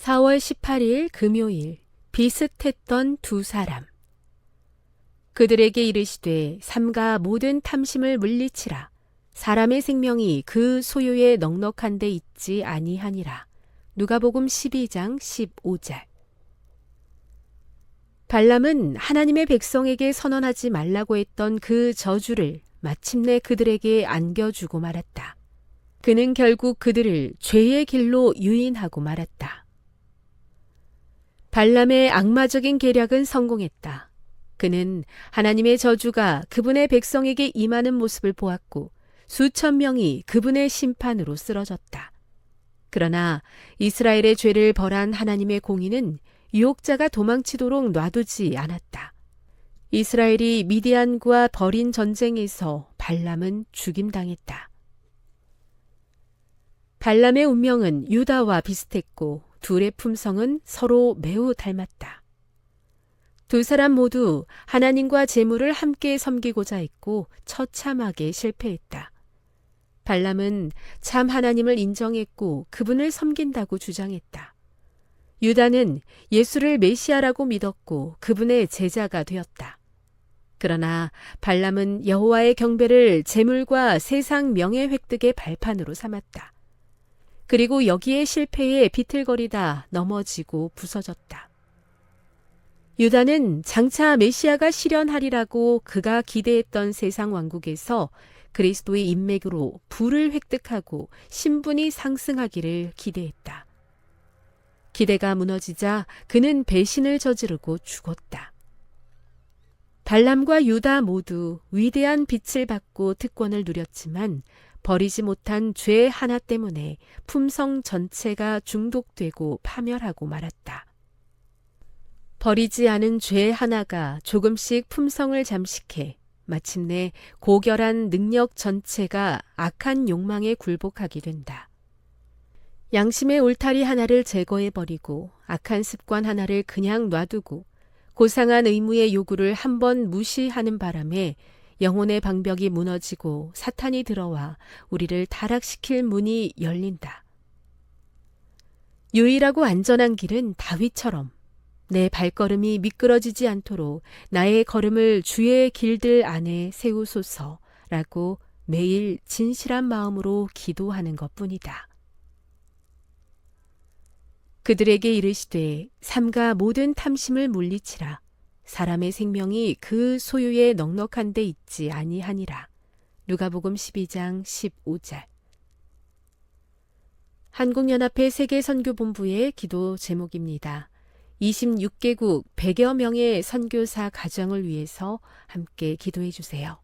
4월 18일 금요일 비슷했던 두 사람. 그들에게 이르시되 삼가 모든 탐심을 물리치라. 사람의 생명이 그 소유에 넉넉한 데 있지 아니하니라. 누가복음 12장 15절. 발람은 하나님의 백성에게 선언하지 말라고 했던 그 저주를 마침내 그들에게 안겨주고 말았다. 그는 결국 그들을 죄의 길로 유인하고 말았다. 발람의 악마적인 계략은 성공했다. 그는 하나님의 저주가 그분의 백성에게 임하는 모습을 보았고 수천 명이 그분의 심판으로 쓰러졌다. 그러나 이스라엘의 죄를 벌한 하나님의 공의는 유혹자가 도망치도록 놔두지 않았다. 이스라엘이 미디안과 벌인 전쟁에서 발람은 죽임당했다. 발람의 운명은 유다와 비슷했고 둘의 품성은 서로 매우 닮았다. 두 사람 모두 하나님과 재물을 함께 섬기고자 했고 처참하게 실패했다. 발람은 참 하나님을 인정했고 그분을 섬긴다고 주장했다. 유다는 예수를 메시아라고 믿었고 그분의 제자가 되었다. 그러나 발람은 여호와의 경배를 재물과 세상 명예 획득의 발판으로 삼았다. 그리고 여기에 실패해 비틀거리다 넘어지고 부서졌다. 유다는 장차 메시아가 실현하리라고 그가 기대했던 세상 왕국에서 그리스도의 인맥으로 부를 획득하고 신분이 상승하기를 기대했다. 기대가 무너지자 그는 배신을 저지르고 죽었다. 발람과 유다 모두 위대한 빛을 받고 특권을 누렸지만 버리지 못한 죄 하나 때문에 품성 전체가 중독되고 파멸하고 말았다. 버리지 않은 죄 하나가 조금씩 품성을 잠식해 마침내 고결한 능력 전체가 악한 욕망에 굴복하게 된다. 양심의 울타리 하나를 제거해버리고 악한 습관 하나를 그냥 놔두고 고상한 의무의 요구를 한 번 무시하는 바람에 영혼의 방벽이 무너지고 사탄이 들어와 우리를 타락시킬 문이 열린다. 유일하고 안전한 길은 다윗처럼 내 발걸음이 미끄러지지 않도록 나의 걸음을 주의 길들 안에 세우소서라고 매일 진실한 마음으로 기도하는 것 뿐이다. 그들에게 이르시되 삼가 모든 탐심을 물리치라. 사람의 생명이 그 소유에 넉넉한 데 있지 아니하니라. 누가복음 12장 15절. 한국연합회 세계선교본부의 기도 제목입니다. 26개국 100여 명의 선교사 가정을 위해서 함께 기도해 주세요.